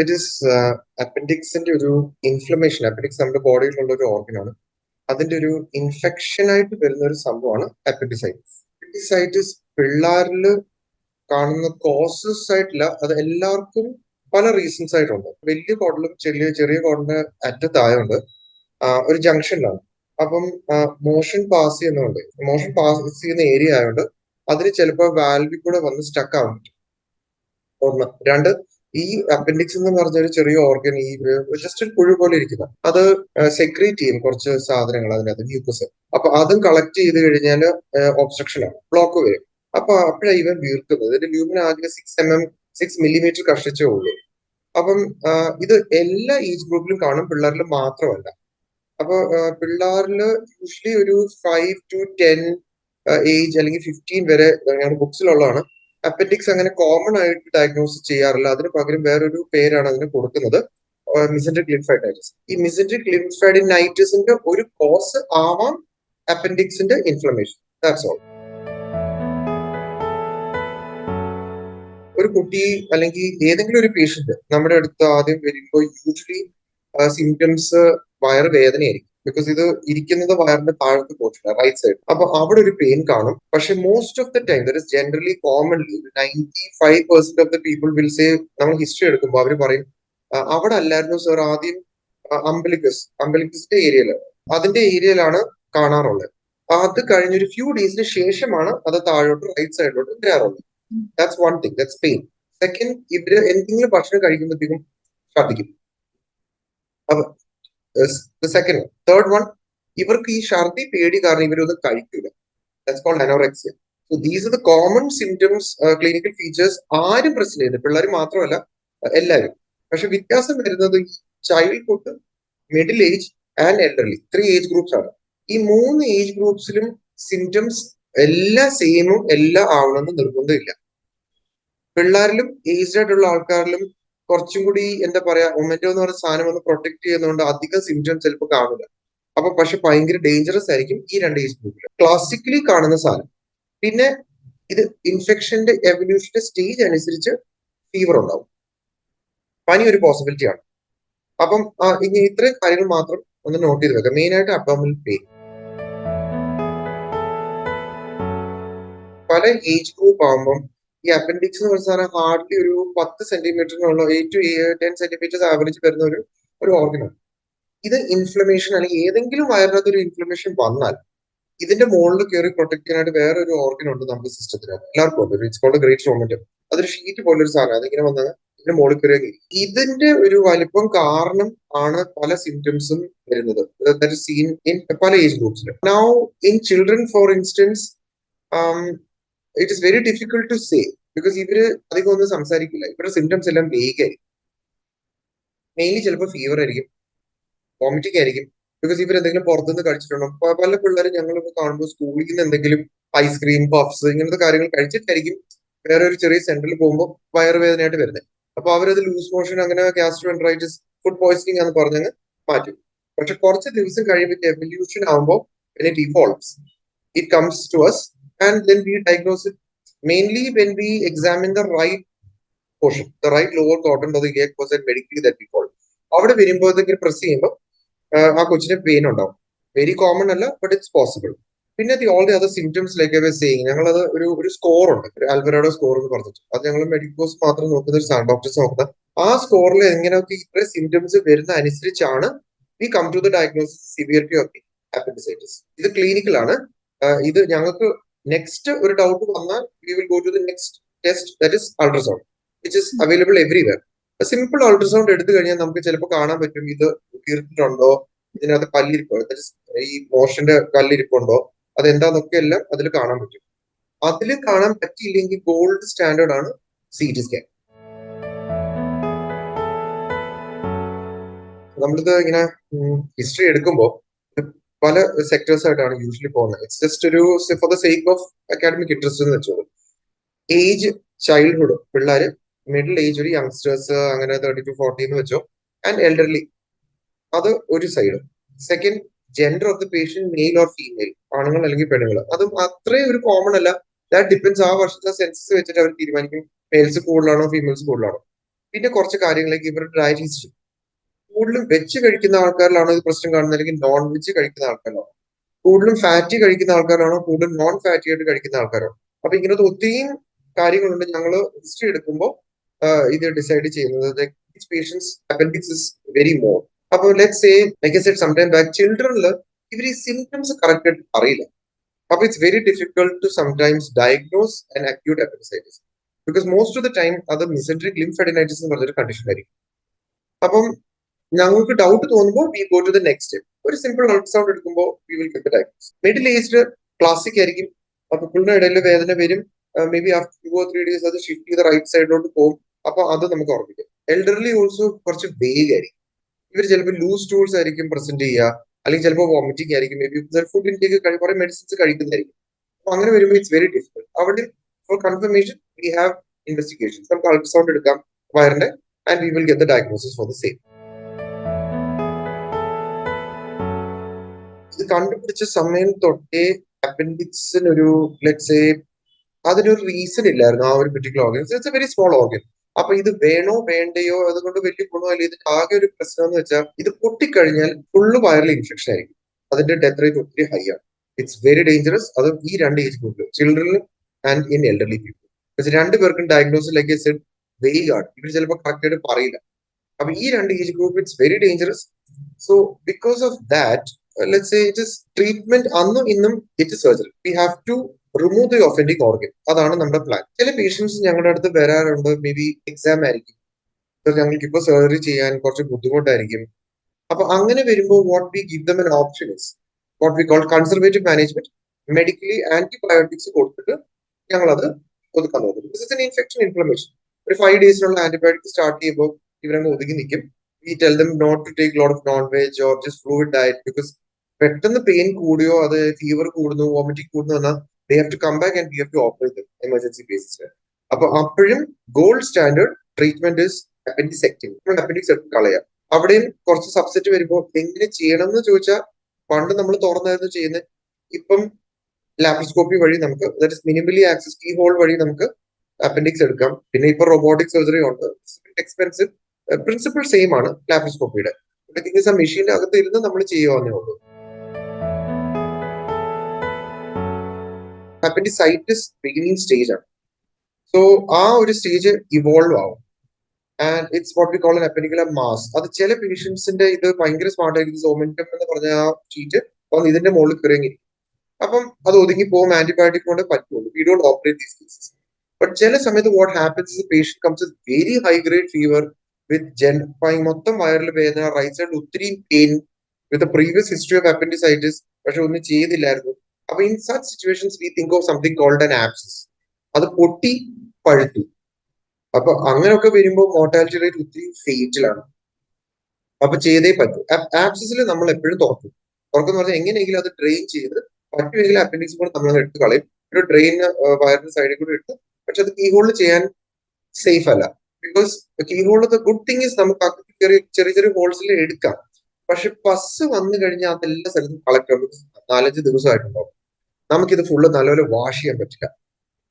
It is അപ്പൻഡിക്സിന്റെ ഒരു inflammation appendix നമ്മുടെ ബോഡിയിലുള്ള ഒരു ഓർഗനാണ് അതിന്റെ ഒരു ഇൻഫെക്ഷൻ ആയിട്ട് വരുന്ന ഒരു സംഭവമാണ് അപ്പൻഡിസൈറ്റിസ് അപ്പൻഡിസൈറ്റിസ് പിള്ളേരിൽ കാണുന്ന കോസസ് ആയിട്ടില്ല. അത് എല്ലാവർക്കും പല റീസൺസ് ആയിട്ടുണ്ട്. വലിയ കോടലും ചെറിയ ചെറിയ കോടലിന് അറ്റത്തായതുകൊണ്ട് ഒരു ജംഗ്ഷനിലാണ് അപ്പം മോഷൻ പാസ് ചെയ്യുന്നുണ്ട് മോഷൻ പാസ് ചെയ്യുന്ന ഏരിയ ആയതുകൊണ്ട് അതിന് ചിലപ്പോൾ വാൽവിൽ കൂടെ വന്ന് സ്റ്റക്ക് ആവാൻ പറ്റും. ഒന്ന്. രണ്ട് ഈ അപ്പൻഡിക്സ് എന്ന് പറഞ്ഞ ഒരു ചെറിയ ഓർഗൻ ഈ ജസ്റ്റ് ഒരു പുഴു പോലെ ഇരിക്കുന്ന. അത് സെക്രീറ്റ് ചെയ്യും കുറച്ച് സാധനങ്ങൾ അതിനകത്ത് മ്യൂക്കസ് അപ്പൊ അതും കളക്ട് ചെയ്ത് കഴിഞ്ഞാൽ ഒബ്സ്ട്രക്ഷൻ ആണ്. ബ്ലോക്ക് വരും. അപ്പൊ അപ്പോഴാണ് ഇവൻ വീർക്കുന്നത്. ഇതിന്റെ ലൂമിന് ആകെ six M M six millimetre കഷ്ടിച്ചേ ഉള്ളൂ. അപ്പം ഇത് എല്ലാ ഏജ് ഗ്രൂപ്പിലും കാണും. പിള്ളേരിൽ മാത്രമല്ല. അപ്പൊ പിള്ളേരിൽ യൂഷ്വലി ഒരു ഫൈവ് ടു ടെൻ ഏജ് അല്ലെങ്കിൽ ഫിഫ്റ്റീൻ വരെ ഞങ്ങളുടെ ബുക്സിലുള്ളതാണ് അപ്പൻഡിക്സ് അങ്ങനെ കോമൺ ആയിട്ട് ഡയഗ്നോസ് ചെയ്യാറില്ല. അതിന് പകരം വേറൊരു പേരാണ് അതിന് കൊടുക്കുന്നത്. മിസെൻട്രിക് ലിംഫൈഡൈറ്റിസ് ഈ മിസെൻട്രിക് ലിംഫൈഡിനൈറ്റിസിന്റെ ഒരു കോസ് ആവാം അപ്പൻഡിക്സിന്റെ ഇൻഫ്ലമേഷൻ ദാറ്റ്സ് ഓൾ ഒരു കുട്ടി അല്ലെങ്കിൽ ഏതെങ്കിലും ഒരു പേഷ്യന്റ് നമ്മുടെ അടുത്ത് ആദ്യം വരുമ്പോൾ യൂഷ്വലി സിംറ്റംസ് വയറ് വേദനയായിരിക്കും ബിക്കോസ് ഇത് ഇരിക്കുന്നത് വയറിന്റെ താഴത്ത് പോർഷനാണ് റൈറ്റ് സൈഡ് അപ്പൊ അവിടെ ഒരു പെയിൻ കാണും. പക്ഷെ most of the time there is generally commonly ninety five percent of the people will say നമ്മൾ ഹിസ്റ്ററി എടുക്കുമ്പോൾ അവർ പറയും അവിടെ അല്ലായിരുന്നു സർ ആദ്യം അംബലിക്കസ് അംബലിക്കസിന്റെ ഏരിയയിൽ അതിന്റെ ഏരിയയിലാണ് കാണാറുള്ളത്. അത് കഴിഞ്ഞൊരു ഫ്യൂ ഡേയ്സിന് ശേഷമാണ് അത് താഴോട്ട് റൈറ്റ് സൈഡിലോട്ട് വരാറുള്ളത്. That's one thing that's pain second ഇവർ എന്തെങ്കിലും ഭക്ഷണം കഴിക്കുമ്പോഴത്തേക്കും ഛർദിക്കും അപ്പൊ സെക്കൻഡ് തേർഡ് വൺ ഇവർക്ക് ഈ ഛർദി പേടി കാരണം ഇവരൊന്നും കഴിക്കില്ല these are the common symptoms clinical features ആരും പ്രശ്നം ചെയ്യുന്നത് പിള്ളേർ മാത്രമല്ല എല്ലാവരും. പക്ഷെ വ്യത്യാസം വരുന്നത് childhood middle age and elderly three age groups ആണ്. ഈ മൂന്ന് ഏജ് ഗ്രൂപ്പ്സിലും സിംറ്റംസ് എല്ലാ സെയിമും എല്ലാം ആവണമെന്ന് നിർബന്ധമില്ല. പിള്ളേരിലും ഏജ്ഡ് ആയിട്ടുള്ള ആൾക്കാരിലും കുറച്ചും കൂടി എന്താ പറയാ ഒമെന്റോ എന്ന് പറയുന്ന സാധനം ഒന്ന് പ്രൊട്ടക്ട് ചെയ്യുന്നതുകൊണ്ട് അധികം സിംറ്റംസ് ചിലപ്പോൾ കാണില്ല അപ്പൊ പക്ഷെ ഭയങ്കര ഡേഞ്ചറസ് ആയിരിക്കും ഈ രണ്ട് ഏജ് ഗ്രൂപ്പിൽ ക്ലാസിക്കലി കാണുന്ന സാധനം. പിന്നെ ഇത് ഇൻഫെക്ഷന്റെ എവല്യൂഷന്റെ സ്റ്റേജ് അനുസരിച്ച് ഫീവർ ഉണ്ടാവും. പനി ഒരു പോസിബിലിറ്റി ആണ്. അപ്പം ഇനി ഇത്രയും കാര്യങ്ങൾ മാത്രം ഒന്ന് നോട്ട് ചെയ്ത് വെക്കാം. മെയിൻ ആയിട്ട് അബ്ഡോമിനൽ പെയിൻ പല ഏജ് ഗ്രൂപ്പ് ആകുമ്പം ഈ അപ്പൻഡിക്സ് എന്ന് പറഞ്ഞാൽ സാധനം ഹാർഡ്ലി ഒരു പത്ത് സെന്റിമീറ്ററിനുള്ള eight to ten centimetres average വരുന്ന ഒരു ഒരു ഓർഗനാണ് ഇത് ഇൻഫ്ലമേഷൻ അല്ലെങ്കിൽ ഏതെങ്കിലും വയറിനകത്ത് ഒരു ഇൻഫ്ലമേഷൻ വന്നാൽ ഇതിന്റെ മുകളിൽ കയറി പ്രൊട്ടക്ട് ചെയ്യാനായിട്ട് വേറെ ഒരു ഓർഗൻ ഉണ്ട് നമ്മുടെ സിസ്റ്റത്തിനകത്ത് എല്ലാവർക്കും ഉണ്ട്. ഇറ്റ്സ് കോൾഡ് ഗ്രേറ്റ് റോമന്റ് അതൊരു ഷീറ്റ് പോലെ ഒരു സാധനം. അതിങ്ങനെ വന്നാൽ ഇതിന്റെ മുകളിൽ കയറി ഇതിന്റെ ഒരു വലിപ്പം കാരണം ആണ് പല സിംറ്റംസും വരുന്നത്. സീൻ ഇൻ പല age ഗ്രൂപ്പ്സിൽ now in children for instance it is very difficult to say because ഇവർ അധികം ഒന്നും സംസാരിക്കില്ല. ഇവരുടെ സിംറ്റംസ് എല്ലാം വേഗായിരിക്കും മെയിൻലി ചിലപ്പോൾ ഫീവർ ആയിരിക്കും വോമിറ്റിംഗ് ആയിരിക്കും ബിക്കോസ് ഇവർ എന്തെങ്കിലും പുറത്തുനിന്ന് കഴിച്ചിട്ടുണ്ടോ? പല പിള്ളേരും ഞങ്ങൾ കാണുമ്പോൾ സ്കൂളിൽ നിന്ന് എന്തെങ്കിലും ഐസ്ക്രീം പഫ്സ് ഇങ്ങനത്തെ കാര്യങ്ങൾ കഴിച്ചിട്ടായിരിക്കും വേറെ ഒരു ചെറിയ സെന്ററിൽ പോകുമ്പോൾ വയറുവേദനയായിട്ട് വരുന്നത് അപ്പൊ അവരത് ലൂസ് മോഷൻ അങ്ങനെ ഗ്യാസ്ട്രോഎൻട്രൈറ്റിസ് ഫുഡ് പോയിസണിങ് എന്ന് പറഞ്ഞങ്ങ് മാറ്റും. പക്ഷെ കുറച്ച് ദിവസം കഴിയുമ്പോൾ എവല്യൂഷൻ ആകുമ്പോൾ it it comes to us and then we diagnose it. Mainly when we examine the right portion, the right lower quadrant of the iliac fossa medically that we call. അവിടെ വരുമ്പോഴത്തേക്ക് പ്രസ് ചെയ്യുമ്പോൾ ആ കൊച്ചിന് pain ഉണ്ടാവും. Very common അല്ല but it's possible പിന്നെ the all the other symptoms like saying ഞങ്ങളത് ഒരു ഒരു സ്കോർ ഉണ്ട്. ഒരു അൽവറാഡോ സ്കോർ എന്ന് പറഞ്ഞിട്ട്. അത് ഞങ്ങൾ മെഡിക്കോസ് മാത്രം നോക്കുന്ന ഒരു ഡോക്ടേഴ്സ് നോക്കുന്ന. ആ സ്കോറിൽ എങ്ങനെയൊക്കെ ഇത്ര സിംറ്റംസ് വരുന്ന അനുസരിച്ചാണ് we come to the diagnosis severity of the appendicitis ഇത് ക്ലിനിക്കലാണ് ഇത് ഞങ്ങൾക്ക് നെക്സ്റ്റ് ഒരു ഡൗട്ട് വന്നാൽ we will go to the next test that is ultrasound which is available everywhere simple ultrasound എടുത്തു കഴിഞ്ഞാൽ നമുക്ക് ചിലപ്പോൾ കാണാൻ പറ്റും ഇത് തീർത്തിട്ടുണ്ടോ ഇതിനകത്ത് കല്ലിരിപ്പോ ഈ മോഷന്റെ കല്ലിരിപ്പുണ്ടോ അതെന്താന്നൊക്കെ എല്ലാം അതിൽ കാണാൻ പറ്റും. അതിൽ കാണാൻ പറ്റിയില്ലെങ്കിൽ ഗോൾഡ് സ്റ്റാൻഡേർഡ് ആണ് സി ടി സ്കാൻ നമ്മളിത് ഇങ്ങനെ ഹിസ്റ്ററി എടുക്കുമ്പോൾ പല സെക്ടേഴ്സ് ആയിട്ടാണ് യൂഷ്വലി പോകുന്നത്. ഇറ്റ്സ് ജസ്റ്റ് ഒരു for the sake of academic interest എന്ന് വെച്ചോളൂ. ഏജ് ചൈൽഡ്ഹുഡ് പിള്ളേര് മിഡിൽ ഏജ് ഒരു യങ്സ്റ്റേഴ്സ് അങ്ങനെ തേർട്ടി ടു ഫോർട്ടി എന്ന് വെച്ചോ ആൻഡ് എൽഡർലി അത് ഒരു side second gender of the patient male or female ആണുങ്ങൾ അല്ലെങ്കിൽ പെണ്ണുങ്ങൾ. അതും അത്രയും ഒരു കോമൺ അല്ല. ദാറ്റ് ഡിപ്പെൻസ് ആ വർഷത്തെ സെൻസസ് വെച്ചിട്ട് അവർ തീരുമാനിക്കും. മെയിൽസ് കൂടുതലാണോ ഫീമെയിൽസ് കൂടുതലാണോ. പിന്നെ കുറച്ച് കാര്യങ്ങളിലേക്ക് ഇവരുടെ ഡയറ്റ് ഹിസ്റ്ററി കൂടുതലും വെജ് കഴിക്കുന്ന ആൾക്കാരിലാണോ ഇത് പ്രശ്നം കാണുന്നത്? അല്ലെങ്കിൽ നോൺ വെജ് കഴിക്കുന്ന ആൾക്കാരാണോ കൂടുതലും ഫാറ്റി കഴിക്കുന്ന ആൾക്കാരാണോ? കൂടുതലും നോൺ ഫാറ്റി ആയിട്ട് കഴിക്കുന്ന ആൾക്കാരോ? അപ്പൊ ഇങ്ങനത്തെ ഒത്തിരിയും കാര്യങ്ങളുണ്ട്. ഞങ്ങൾ ഹിസ്റ്ററി എടുക്കുമ്പോൾ ഇത് ഡിസൈഡ് ചെയ്യുന്നത് വെരി മോർ അപ്പൊ ലെറ്റ് സേ സംടൈം ബാക്ക് ചിൽഡ്രനിൽ ഇവർ ഈ സിംറ്റംസ് കറക്റ്റ് ആയിട്ട് അറിയില്ല. അപ്പൊ it's very difficult to sometimes diagnose and acute appendicitis because most of the time അത് മിസെൻട്രിക് ലിംഫെഡിനൈറ്റിസ് എന്ന് പറഞ്ഞൊരു കണ്ടീഷൻ ആയിരിക്കും. അപ്പം ഞങ്ങൾക്ക് ഡൗട്ട് തോന്നുമ്പോൾ we go to the next step ഒരു സിമ്പിൾ അൾട്രാസൗണ്ട് എടുക്കുമ്പോൾ we will get diagnose middle aged classic ആയിരിക്കും. അപ്പൊ പുള്ളിന് ഇടയിൽ വേദന വരും. Maybe after two or three days അത് ഷിഫ്റ്റ് ചെയ്ത് റൈറ്റ് സൈഡിലോട്ട് പോകും. അപ്പൊ അത് നമുക്ക് ഓർമ്മിക്കാം എൽഡർലി ഓൾസോ കുറച്ച് വേഗ് ആയിരിക്കും. ഇവർ ചിലപ്പോൾ ലൂസ് ടൂൾസ് ആയിരിക്കും പ്രസന്റ് ചെയ്യുക. അല്ലെങ്കിൽ ചിലപ്പോൾ വോമിറ്റിംഗ് ആയിരിക്കും. മേ ബി ഫുഡ് ഇൻടേക്ക് കുറെ മെഡിസിൻസ് കഴിക്കുന്നതായിരിക്കും. അപ്പൊ അങ്ങനെ വരുമ്പോൾ ഇറ്റ്സ് വെരി ഡിഫിക്കൽട്ട് അവിടെ for confirmation we have investigations നമുക്ക് അൾട്രാസൗണ്ട് എടുക്കാം വയറിന്റെ and we will get the diagnosis for the same കണ്ടുപിടിച്ച സമയം തൊട്ടേ അപ്പൻഡിക്സിനൊരു ലെറ്റ്സ് അതിനൊരു റീസൺ ഇല്ലായിരുന്നു ആ ഒരു particular organ it's a very small organ അപ്പൊ ഇത് വേണോ വേണ്ടയോ അതുകൊണ്ട് വലിയ ഗുണമല്ല ഇതിന്റെ ആകെ ഒരു പ്രശ്നം എന്ന് വെച്ചാൽ ഇത് പൊട്ടിക്കഴിഞ്ഞാൽ ഫുള്ള് വൈറൽ ഇൻഫെക്ഷൻ ആയിരിക്കും. അതിന്റെ ഡെത്ത് റേറ്റ് ഒത്തിരി ഹൈ ആണ്. ഇറ്റ്സ് വെരി ഡേഞ്ചറസ് അത് ഈ രണ്ട് ഏജ് ഗ്രൂപ്പിൽ ചിൽഡ്രനിലും ആൻഡ് ഇൻ എൽഡർലി പീപ്പിൾ രണ്ടു പേർക്കും ഡയഗ്നോസ് ലൈക്ക് സെഡ് വെയിഗ് ആണ്. ഇവർ ചിലപ്പോൾ കറക്റ്റ് ആയിട്ട് പറയില്ല. അപ്പൊ ഈ രണ്ട് age group it's very dangerous so because of that let's say it is treatment അന്നും ഇന്നും it surgery we have to remove the offending organ അതാണ് നമ്മുടെ പ്ലാൻ ചില പേഷ്യൻസ് ഞങ്ങളുടെ അടുത്ത് വരാറുണ്ട്. മേ ബി എക്സാം ആയിരിക്കും. ഞങ്ങൾക്ക് ഇപ്പോൾ സർജറി ചെയ്യാൻ കുറച്ച് ബുദ്ധിമുട്ടായിരിക്കും. അപ്പൊ അങ്ങനെ വരുമ്പോൾ what we give them an option is what we call conservative management medically antibiotics കൊടുത്തിട്ട് ഞങ്ങൾ അത് ഒതുക്കാൻ നോക്കും this is an infection inflammation ഒരു ഫൈവ് ഡേയ്സിനുള്ള ആന്റിബയോട്ടിക് സ്റ്റാർട്ട് ചെയ്യുമ്പോൾ ഇവരങ്ങ് ഒതുങ്ങി നിൽക്കും. We tell them not to take lot of non veg or just fluid diet because പെട്ടെന്ന് പെയിൻ കൂടിയോ അത് ഫീവർ കൂടുന്നു വോമിറ്റിംഗ് കൂടുന്നു എന്നാൽ they have to come back and we have to operate emergency ബേസിസിൽ അപ്പൊ അപ്പോഴും ഗോൾഡ് സ്റ്റാൻഡേർഡ് ട്രീറ്റ്മെന്റ് അപ്പൻഡിസെക്ടിങ് നമ്മൾ appendix കളയാം. അവിടെയും കുറച്ച് സബ്സെറ്റ് വരുമ്പോൾ എങ്ങനെ ചെയ്യണം എന്ന് ചോദിച്ചാൽ പണ്ട് നമ്മൾ തുറന്നായിരുന്നു ചെയ്യുന്നത്. ഇപ്പം ലാപ്രോസ്കോപ്പി വഴി നമുക്ക് that is minimally access key hole വഴി നമുക്ക് അപ്പൻഡിക്സ് എടുക്കാം. പിന്നെ ഇപ്പൊ റോബോട്ടിക് സർജറി ഉണ്ട്. എക്സ്പെൻസീവ് പ്രിൻസിപ്പിൾ സെയിം ആണ് ലാപ്രോസ്കോപ്പിയുടെ മെഷീന്റെ അകത്ത് ഇരുന്ന് നമ്മൾ ചെയ്യുവാന്നേ ഉള്ളൂ. അപ്പൻഡിസൈറ്റിസ് ബിഗിനിങ് സ്റ്റേജ് ആണ് സോ ആ ഒരു സ്റ്റേജ് ഇവോൾവ് ആവും. And it's what we call appendicular mass അത് ചില പേഷ്യൻസിന്റെ ഇത് ഭയങ്കര സ്മാർട്ട് ആയിരിക്കും. സോമെന്റം എന്ന് പറഞ്ഞ ആ ഷീറ്റ് അപ്പം ഇതിന്റെ മുകളിൽ കയറിയെങ്കിൽ. അപ്പം അത് ഒതുങ്ങി പോകും. ആന്റിബയോട്ടിക് കൊണ്ട് പറ്റുള്ളൂ. We don't operate these cases but ചില സമയത്ത് what happens patient comes very high grade fever with gen മൊത്തം വയറിൽ വേദന റൈറ്റ് സൈഡിൽ ഒത്തിരി pain with previous history of appendicitis പക്ഷെ ഒന്നും ചെയ്തില്ലായിരുന്നു. അപ്പൊ in such situations we think of something called an abscess അത് പൊട്ടി പഴുത്തു. അപ്പൊ അങ്ങനെയൊക്കെ വരുമ്പോൾ മോർട്ടാലിറ്റി റേറ്റ് ഒത്തിരി ഫേറ്റിലാണ് അപ്പൊ ചെയ്തേ പറ്റൂ. ആപ്സസിൽ നമ്മൾ എപ്പോഴും തുറക്കും തുറക്കുന്ന പറഞ്ഞാൽ എങ്ങനെയെങ്കിലും അത് ഡ്രെയിൻ ചെയ്ത് പറ്റുമെങ്കിൽ അപ്പൻഡിക്സ് കൂടെ നമ്മൾ എടുത്ത് കളയും. ഒരു ഡ്രെയിൻ വയറിന്റെ സൈഡിൽ കൂടെ എടുത്ത്. പക്ഷെ അത് കീ ഹോളിൽ ചെയ്യാൻ സേഫ് അല്ല. Because key hole good thing is നമുക്ക് ചെറിയ ചെറിയ ചെറിയ ഹോൾസിൽ എടുക്കാം. പക്ഷെ പസ് വന്നു കഴിഞ്ഞാൽ അതെല്ലാ സ്ഥലത്തും കളക്ട് നാലഞ്ച് ദിവസമായിട്ടുണ്ടാവും. നമുക്കിത് ഫുള്ള് നല്ലപോലെ വാഷ് ചെയ്യാൻ പറ്റില്ല.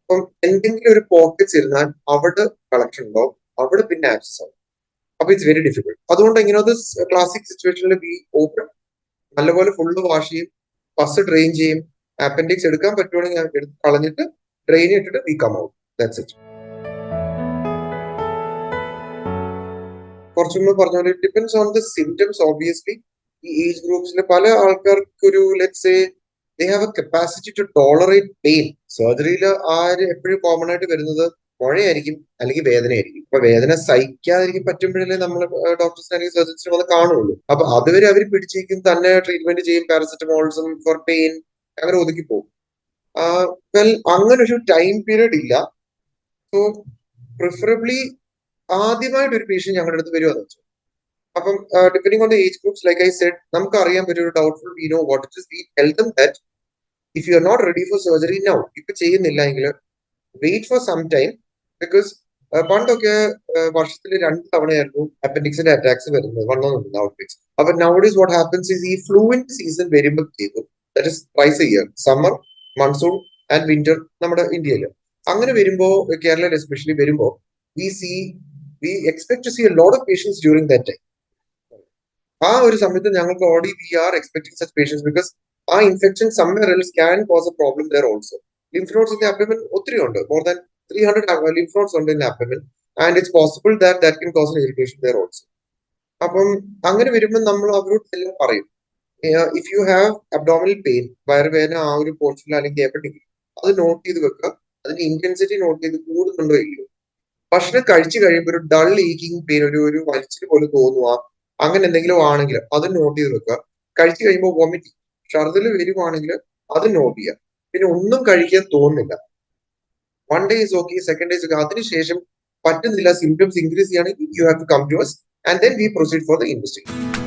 അപ്പം എന്തെങ്കിലും ഒരു പോക്കറ്റ്സ് ഇരുന്നാൽ അവിടെ കളക്ഷൻ ഉണ്ടാവും അവിടെ പിന്നെ ആക്സസ് ആവും. അപ്പൊ ഇറ്റ്സ് വെരി ഡിഫിക്കൾ അതുകൊണ്ട് ഇങ്ങനത്തെ ക്ലാസിക് സിറ്റുവേഷനിൽ ബി ഓപ്പൺ നല്ലപോലെ ഫുള്ള് വാഷ് ചെയ്യും പസ് ഡ്രെയിൻ ചെയ്യും അപ്പൻഡിക്സ് എടുക്കാൻ പറ്റുവാണെങ്കിൽ എടുത്ത് കളഞ്ഞിട്ട് ഡ്രെയിൻ ഇട്ടിട്ട് we come out that's it കുറച്ചും കൂടെ പറഞ്ഞ പോലെ depends on the symptoms obviously ഈ ഏജ് ഗ്രൂപ്പ്സിൽ പല ആൾക്കാർക്ക് ഒരു let's they have a capacity to tolerate pain സർജറിയിൽ ആര് എപ്പോഴും കോമൺ ആയിട്ട് വരുന്നത് മുഴയായിരിക്കും അല്ലെങ്കിൽ വേദനയായിരിക്കും. അപ്പൊ വേദന സഹിക്കാതിരിക്കും പറ്റുമ്പോഴല്ലേ നമ്മൾ ഡോക്ടേഴ്സിന് അല്ലെങ്കിൽ സർജൻസിന് വന്ന് കാണുള്ളൂ. അപ്പൊ അതുവരെ അവർ പിടിച്ചേക്കും തന്നെ ട്രീറ്റ്മെന്റ് ചെയ്യും പാരസെറ്റമോൾസും ഫോർ പെയിൻ അങ്ങനെ ഒതുക്കി പോകും. വെൽ അങ്ങനെ ഒരു ടൈം പീരീഡ് ഇല്ല. സോ പ്രിഫറബ്ലി ആദ്യമായിട്ട് ഒരു പേഷ്യൻ ഞങ്ങളുടെ അടുത്ത് വരുവാന്ന് വെച്ചു. അപ്പം depending on the age groups like I said നമുക്ക് അറിയാൻ പറ്റിയ ഒരു doubtful we know what it is we tell that if you are not ready for surgery now ഇപ്പൊ ചെയ്യുന്നില്ല എങ്കിൽ wait for some time because പണ്ടൊക്കെ വർഷത്തിൽ രണ്ട് തവണയായിരുന്നു അപ്പൻഡിക്സിന്റെ അറ്റാക്സ് വരുന്നത് വന്നോന്നുണ്ട് ഔട്ട്ബ്രേക്സ് അപ്പൊ നൗഡീസ് വാട്ട് ഹാപ്പൻസ് ഈസ് ഈ ഫ്ലൂവിന്റ് സീസൺ വരുമ്പോഴത്തേക്കും that price year summer monsoon and winter നമ്മുടെ ഇന്ത്യയിൽ. അങ്ങനെ വരുമ്പോ കേരളയിൽ എസ്പെഷ്യലി വരുമ്പോ we see we expect to see a lot of patients during that time ആ ഒരു സമയത്ത് ഞങ്ങൾക്ക് already we are expecting such patients because ആ infection summer else can cause a problem there also lymph nodes in abdomen ഒത്തിരി ഉണ്ട്. More than three hundred lymph ഉണ്ട് in abdomen and it's possible that that can cause irritation there also അപ്പം അങ്ങനെ വരുമ്പോൾ നമ്മൾ അവരോട് എല്ലാം പറയും. If you have abdominal pain വയറുവേദന ആ ഒരു പോർഷനിൽ അല്ലെങ്കിൽ എവിടെയെങ്കിലും അത് നോട്ട് ചെയ്ത് വെക്കുക. അതിന്റെ ഇന്റൻസിറ്റി നോട്ട് ചെയ്ത് കൂടുന്നുണ്ടോ ഇല്ലയോ? ഭക്ഷണം കഴിച്ചു കഴിയുമ്പോൾ ഒരു ഡൾ ഈക്കിംഗ് പെയിൻ ഒരു ഒരു വലിച്ചിൽ പോലെ തോന്നുക. അങ്ങനെ എന്തെങ്കിലും ആണെങ്കിൽ അത് നോട്ട് ചെയ്ത് വെക്കുക. കഴിച്ചു കഴിയുമ്പോൾ വോമിറ്റ് ഷർദിൽ വരുവാണെങ്കിൽ അത് നോട്ട് ചെയ്യുക. പിന്നെ ഒന്നും കഴിക്കാൻ തോന്നില്ല one day is okay second days okay അതിനുശേഷം പറ്റുന്നില്ല സിംറ്റംസ് ഇൻക്രീസ് ചെയ്യുകയാണെങ്കിൽ you have to come to us and then we proceed for the investigation